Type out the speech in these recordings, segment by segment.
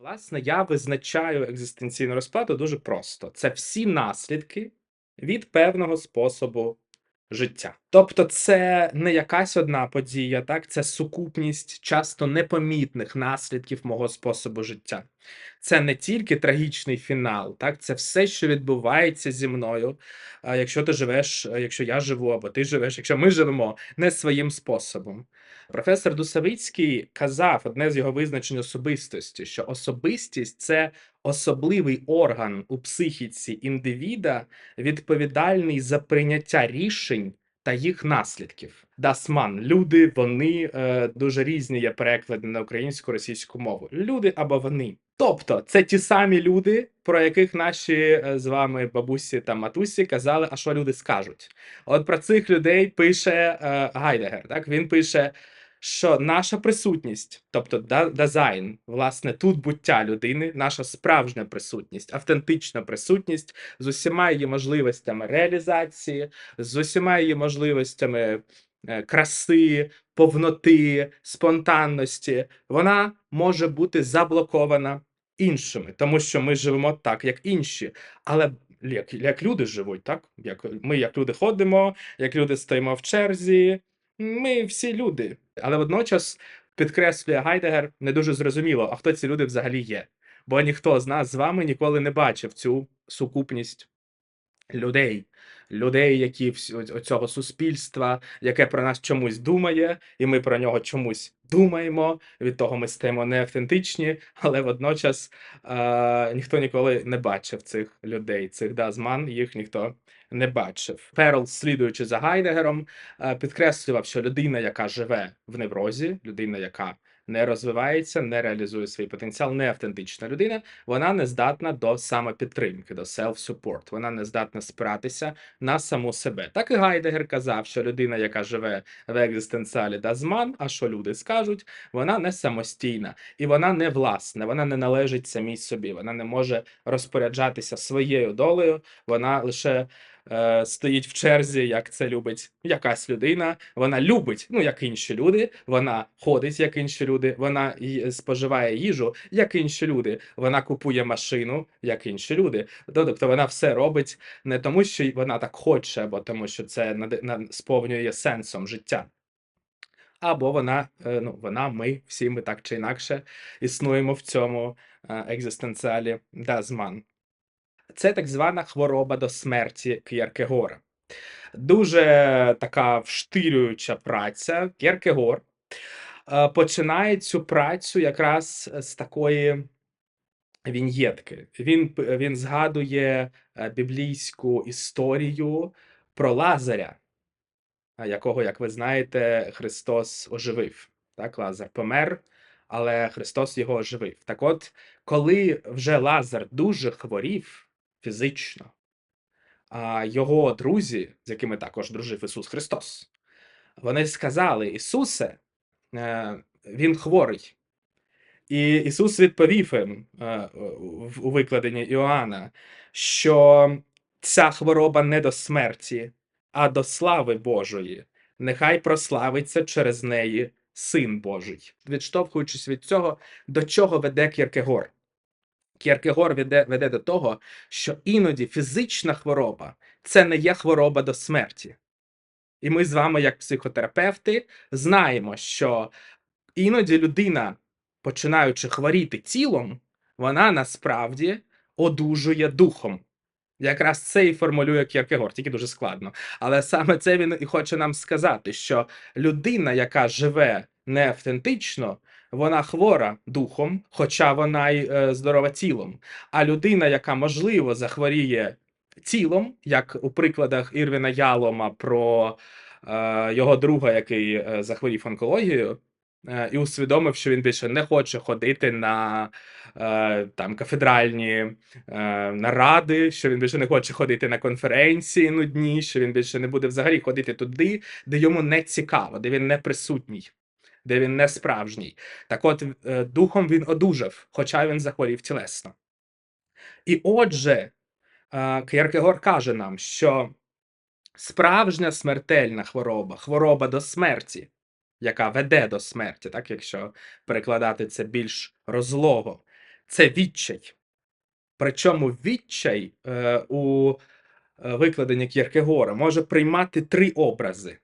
Власне, я визначаю екзистенційну розпладу дуже просто: це всі наслідки від певного способу життя. Тобто, це не якась одна подія, так це сукупність часто непомітних наслідків мого способу життя. Це не тільки трагічний фінал, так це все, що відбувається зі мною. Якщо ти живеш, якщо я живу, або ти живеш, якщо ми живемо не своїм способом. Професор Дусавицький казав одне з його визначень особистості, що особистість це особливий орган у психіці індивіда, відповідальний за прийняття рішень та їх наслідків. Дасман, люди, вони е, дуже різні є переклади на українську російську мову. Люди або вони. Тобто, це ті самі люди, про яких наші е, з вами бабусі та матусі казали, а що люди скажуть. От про цих людей пише е, Гайдегер. Так він пише, що наша присутність, тобто дизайн, власне, тут буття людини, наша справжня присутність, автентична присутність з усіма її можливостями реалізації, з усіма її можливостями е, краси, повноти, спонтанності, вона може бути заблокована іншими, тому що ми живемо так, як інші, але як, як люди живуть, так? Як ми, як люди ходимо, як люди стоїмо в черзі. Ми всі люди. Але водночас підкреслює Гайдегер не дуже зрозуміло, а хто ці люди взагалі є. Бо ніхто з нас з вами ніколи не бачив цю сукупність людей, людей, які цього суспільства, яке про нас чомусь думає, і ми про нього чомусь думаємо. Від того ми стаємо неавтентичні, але водночас е, ніхто ніколи не бачив цих людей, цих дазман, їх ніхто не бачив. Перл, слідуючи за Гайдегером, підкреслював, що людина, яка живе в неврозі, людина, яка не розвивається, не реалізує свій потенціал, не автентична людина, вона не здатна до самопідтримки, до self-support. Вона не здатна спиратися на саму себе. Так і Гайдегер казав, що людина, яка живе в екзистенціалі дазман, а що люди скажуть, вона не самостійна і вона не власна, вона не належить самій собі, вона не може розпоряджатися своєю долею, вона лише е, стоїть в черзі, як це любить якась людина. Вона любить, ну як інші люди, вона ходить, як інші люди, вона споживає їжу, як інші люди, вона купує машину, як інші люди. Тобто вона все робить не тому, що вона так хоче, або тому, що це сповнює сенсом життя. Або вона, е, ну, вона, ми, всі ми так чи інакше існуємо в цьому е, екзистенціалі Дазман. Це так звана хвороба до смерті К'єркегора. Дуже така вштирююча праця. К'єркегор е, починає цю працю якраз з такої віньєтки. Він, він згадує е, біблійську історію про Лазаря, якого, як ви знаєте, Христос оживив. Так, Лазар помер, але Христос його оживив. Так от, коли вже Лазар дуже хворів фізично, а його друзі, з якими також дружив Ісус Христос, вони сказали: Ісусе, е, Він хворий. І Ісус відповів їм е, у викладенні Іоанна, що ця хвороба не до смерті, а до слави Божої. Нехай прославиться через неї Син Божий. Відштовхуючись від цього, до чого веде Кierkegaard? Кierkegaard веде, веде до того, що іноді фізична хвороба це не є хвороба до смерті. І ми з вами, як психотерапевти, знаємо, що іноді людина, починаючи хворіти тілом, вона насправді одужує духом. Якраз це і формулює Кierkegaard, тільки дуже складно. Але саме це він і хоче нам сказати, що людина, яка живе неавтентично, вона хвора духом, хоча вона й е, здорова тілом. А людина, яка можливо захворіє тілом, як у прикладах Ірвіна Ялома про е, його друга, який е, захворів онкологією, е, і усвідомив, що він більше не хоче ходити на е, там кафедральні е, наради, що він більше не хоче ходити на конференції нудні, що він більше не буде взагалі ходити туди, де йому не цікаво, де він не присутній, де він не справжній. Так от, е, духом він одужав, хоча він захворів тілесно. І отже, е, каже нам, що справжня смертельна хвороба, хвороба до смерті, яка веде до смерті, так якщо перекладати це більш розлого, це відчай. Причому відчай е, у викладенні Кierkegaard може приймати три образи.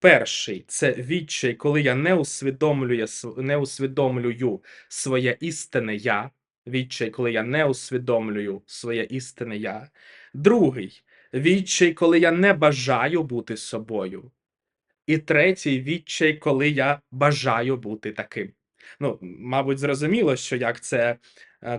Перший це відчай, коли я не усвідомлюю, не усвідомлюю своє істинне я. Відчай, коли я не усвідомлюю своє істинне я. Другий відчай, коли я не бажаю бути собою. І третій відчай, коли я бажаю бути таким. Ну, мабуть, зрозуміло, що як це,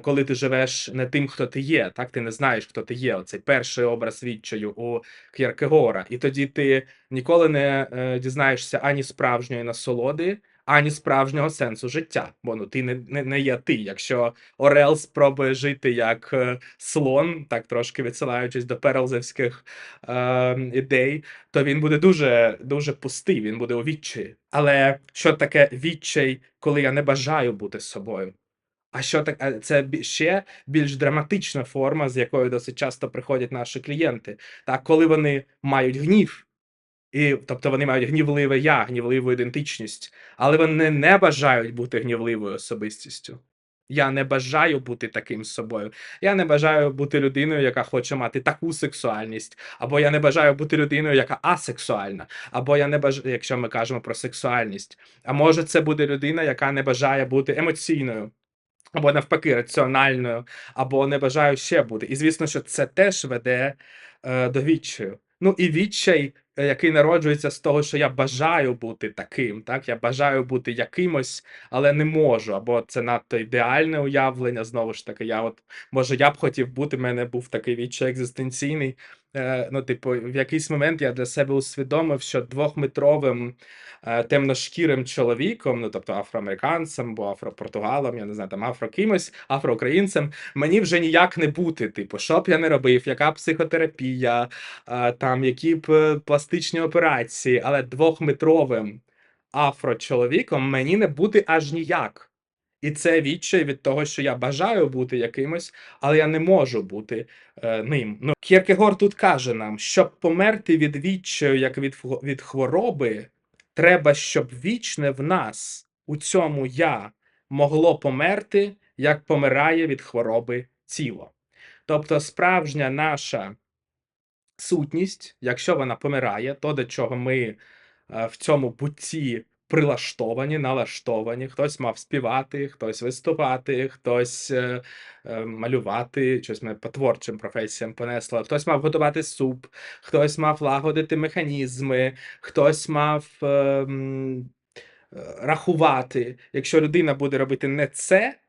коли ти живеш не тим, хто ти є, так ти не знаєш, хто ти є. Оцей перший образ відчаю у Кierkegaard. І тоді ти ніколи не е, дізнаєшся ані справжньої насолоди, ані справжнього сенсу життя. Бо ну ти не, не, не є ти. Якщо Орел спробує жити як е, слон, так трошки відсилаючись до перлзевських е, ідей, то він буде дуже дуже пустий, він буде у відчаї. Але що таке відчай, коли я не бажаю бути собою? А що так, це ще більш драматична форма, з якою досить часто приходять наші клієнти. Так, коли вони мають гнів, і, тобто вони мають гнівливе я, гнівливу ідентичність, але вони не бажають бути гнівливою особистістю. Я не бажаю бути таким собою. Я не бажаю бути людиною, яка хоче мати таку сексуальність, або я не бажаю бути людиною, яка асексуальна, або я не бажаю, якщо ми кажемо про сексуальність. А може, це буде людина, яка не бажає бути емоційною, або навпаки, раціональною, або не бажаю ще бути. І звісно, що це теж веде е, до відчаю. Ну і відчай, який народжується з того, що я бажаю бути таким, так? Я бажаю бути якимось, але не можу. Або це надто ідеальне уявлення. Знову ж таки, я от може я б хотів бути, в мене був такий відчай екзистенційний. Е, ну, типу, в якийсь момент я для себе усвідомив, що двохметровим е, темношкірим чоловіком, ну тобто афроамериканцем або афропортугалом, я не знаю, там афрокимось, афроукраїнцем, мені вже ніяк не бути. Типу, що б я не робив, яка психотерапія, е, там які б е, пластичні операції, але двохметровим афрочоловіком мені не бути аж ніяк. І це відчай від того, що я бажаю бути якимось, але я не можу бути е, ним. Ну, Кierkegaard тут каже нам, щоб померти від відчаю, як від, від хвороби, треба, щоб вічне в нас, у цьому я, могло померти, як помирає від хвороби тіло. Тобто, справжня наша сутність, якщо вона помирає, то до чого ми е, в цьому бутті прилаштовані, налаштовані. Хтось мав співати, хтось виступати, хтось е, е, малювати, щось мене по творчим професіям понесло, хтось мав готувати суп, хтось мав лагодити механізми, хтось мав. е, е, Рахувати, якщо людина буде робити не це,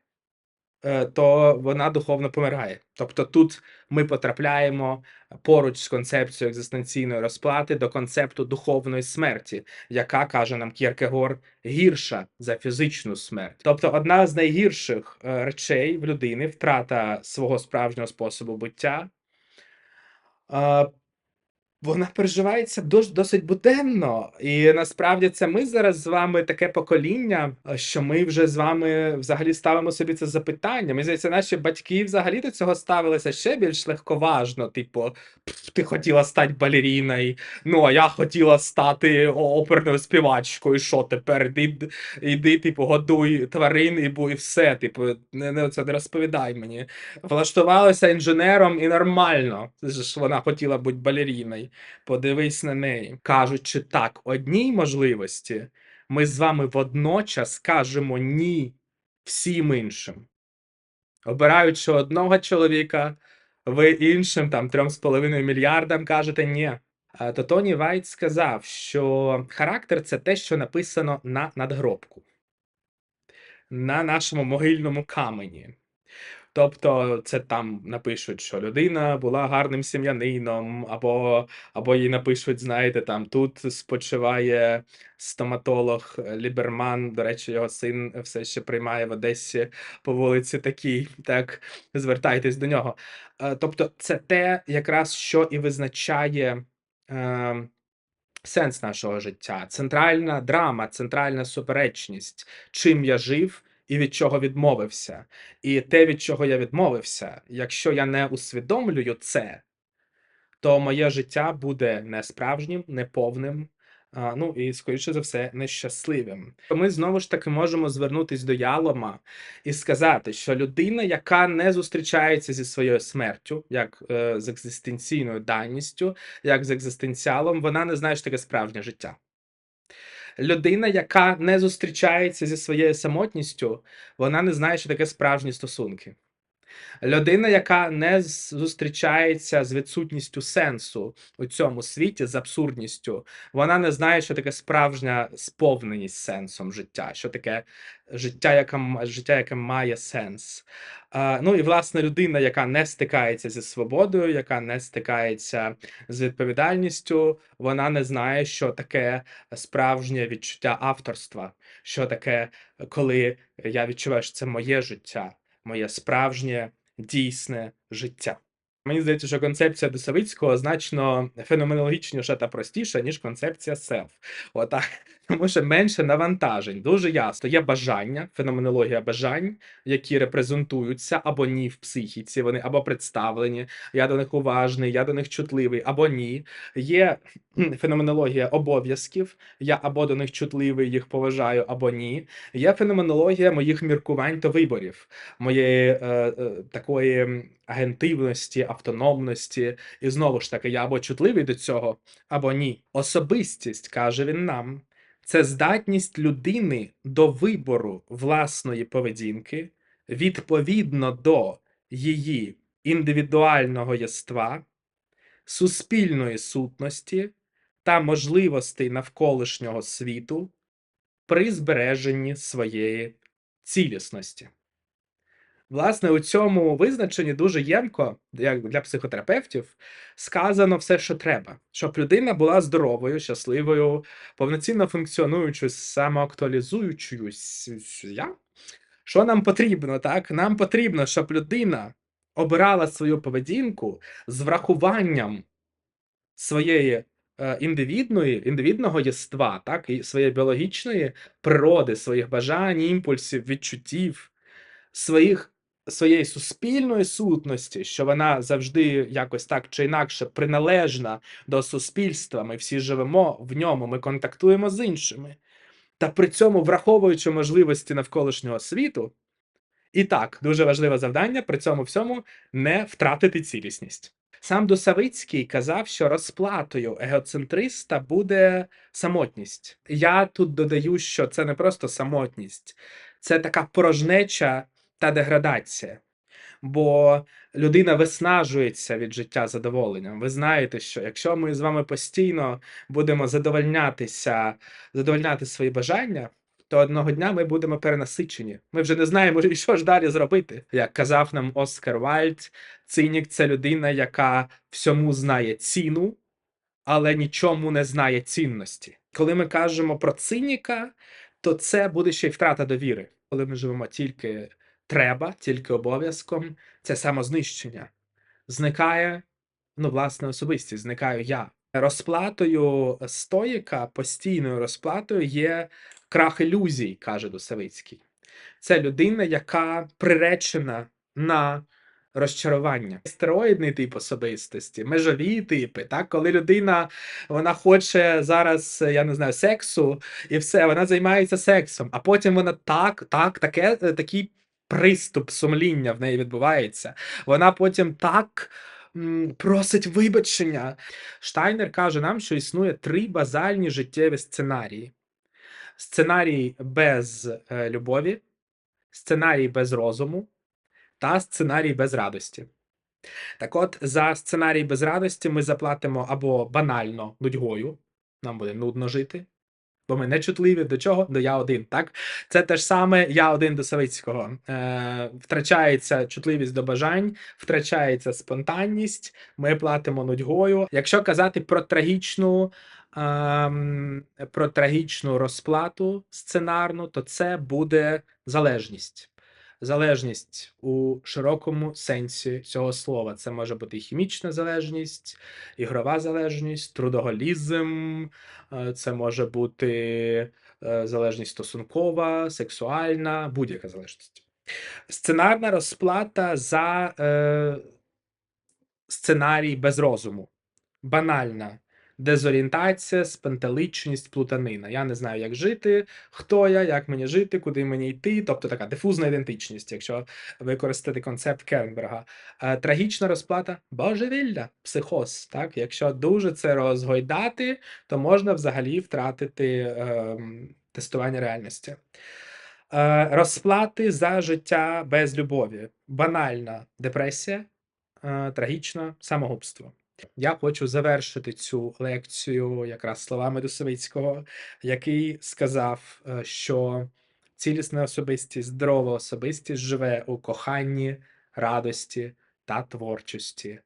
то вона духовно помирає. Тобто тут ми потрапляємо поруч з концепцією екзистенційної розплати до концепту духовної смерті, яка каже нам Кierkegaard, гірша за фізичну смерть. Тобто, одна з найгірших е, речей в людини втрата свого справжнього способу буття. Вона переживається дос досить буденно, і насправді це ми зараз з вами таке покоління, е, що ми вже з вами взагалі ставимо собі це запитання. Мені здається, наші батьки взагалі до цього ставилися ще більш легковажно. Типу, «Пф, ти хотіла стати балеріною, ну а я хотіла стати оперною співачкою. Що тепер? Іди, іди, типу, годуй тварин і бу- і все. Типу, не, не це не розповідай мені. Влаштувалася інженером і нормально. Ж вона хотіла бути балеріною. Подивись на неї. Кажучи так, одній можливості ми з вами водночас кажемо ні всім іншим. Обираючи одного чоловіка, ви іншим там 3,5 мільярдам кажете ні. То Тоні Вайт сказав, що характер це те, що написано на надгробку, на нашому могильному камені. Тобто, це там напишуть, що людина була гарним сім'янином, або, або їй напишуть, знаєте, там тут спочиває стоматолог е, Ліберман. До речі, його син все ще приймає в Одесі по вулиці такій. Так, звертайтесь до нього. Е, Тобто, це те, якраз що і визначає. Е, Сенс нашого життя, центральна драма, центральна суперечність, чим я жив і від чого відмовився. І те, від чого я відмовився, якщо я не усвідомлюю це, то моє життя буде несправжнім, неповним, ну і скоріше за все нещасливим. Ми знову ж таки можемо звернутись до Ялома і сказати, що людина, яка не зустрічається зі своєю смертю, як е, з екзистенційною даністю, як з екзистенціалом, вона не знає, що таке справжнє життя. Людина, яка не зустрічається зі своєю самотністю, вона не знає, що таке справжні стосунки. Людина, яка не зустрічається з відсутністю сенсу у цьому світі, з абсурдністю, вона не знає, що таке справжня сповненість сенсом життя, що таке життя, яке, життя, яке має сенс. Ну і власне людина, яка не стикається зі свободою, яка не стикається з відповідальністю, вона не знає, що таке справжнє відчуття авторства, що таке, коли я відчуваю, що це моє життя, моє справжнє дійсне життя. Мені здається, що концепція Досовицького значно феноменологічніша та простіша, ніж концепція селф. Отак. Тому що менше навантажень. Дуже ясно. Є бажання, феноменологія бажань, які репрезентуються або ні в психіці, вони або представлені, я до них уважний, я до них чутливий, або ні. Є феноменологія обов'язків, я або до них чутливий, їх поважаю, або ні. Є феноменологія моїх міркувань та виборів, моєї е, е, такої агентивності, автономності. І знову ж таки, я або чутливий до цього, або ні. Особистість, каже він нам, це здатність людини до вибору власної поведінки відповідно до її індивідуального єства, суспільної сутності та можливостей навколишнього світу при збереженні своєї цілісності. Власне, у цьому визначенні дуже ємко, як для психотерапевтів, сказано все, що треба, щоб людина була здоровою, щасливою, повноцінно функціонуючою, самоактуалізуючою. Що нам потрібно, так? Нам потрібно, щоб людина обирала свою поведінку з врахуванням своєї е, індивідної, індивідного єства, так, і своєї біологічної природи, своїх бажань, імпульсів, відчуттів, своїх, своєї суспільної сутності, що вона завжди якось так чи інакше приналежна до суспільства. Ми всі живемо в ньому, ми контактуємо з іншими. Та при цьому, враховуючи можливості навколишнього світу, і так, дуже важливе завдання при цьому всьому не втратити цілісність. Сам Досавицький казав, що розплатою егоцентриста буде самотність. Я тут додаю, що це не просто самотність, це така порожнеча та деградація. Бо людина виснажується від життя задоволенням. Ви знаєте, що якщо ми з вами постійно будемо задовольнятися, задовольняти свої бажання, то одного дня ми будемо перенасичені. Ми вже не знаємо, що ж далі зробити. Як казав нам Оскар Вальд, цинік це людина, яка всьому знає ціну, але нічому не знає цінності. Коли ми кажемо про циніка, то це буде ще й втрата довіри. Коли ми живемо тільки треба, тільки обов'язком, це самознищення. Зникає, ну, власне, особистість, зникаю я. Розплатою стоїка, постійною розплатою є крах ілюзій, каже Досавицький. Це людина, яка приречена на розчарування. Стероїдний тип особистості, межові типи. Так? Коли людина вона хоче зараз, я не знаю, сексу, і все, вона займається сексом, а потім вона так, так, таке, е, такий приступ сумління в неї відбувається. Вона потім так просить вибачення. Штайнер каже нам, що існує три базальні життєві сценарії: сценарій без е, любові, сценарій без розуму та сценарій без радості. Так от, за сценарій без радості ми заплатимо або банально нудьгою, нам буде нудно жити, бо ми не чутливі до чого? До я один. Так? Це те ж саме я один до Савицького. Е, втрачається чутливість до бажань, втрачається спонтанність, ми платимо нудьгою. Якщо казати про трагічну. ем, Про трагічну розплату сценарну, то це буде залежність. Залежність у широкому сенсі цього слова. Це може бути і хімічна залежність, ігрова залежність, трудоголізм, е, це може бути е, залежність стосункова, сексуальна, будь-яка залежність. Сценарна розплата за е, сценарій без розуму. Банальна дезорієнтація, спантеличеність, плутанина. Я не знаю, як жити, хто я, як мені жити, куди мені йти. Тобто така дифузна ідентичність, якщо використати концепт Кернберга. Е, Трагічна розплата божевілля, психоз. Так? Якщо дуже це розгойдати, то можна взагалі втратити ем, тестування реальності. Е, Розплати за життя без любові. Банальна депресія, е, самогубство. Я хочу завершити цю лекцію якраз словами Дусовицького, який сказав, е, що цілісна особистість, здорова особистість живе у коханні, радості та творчості.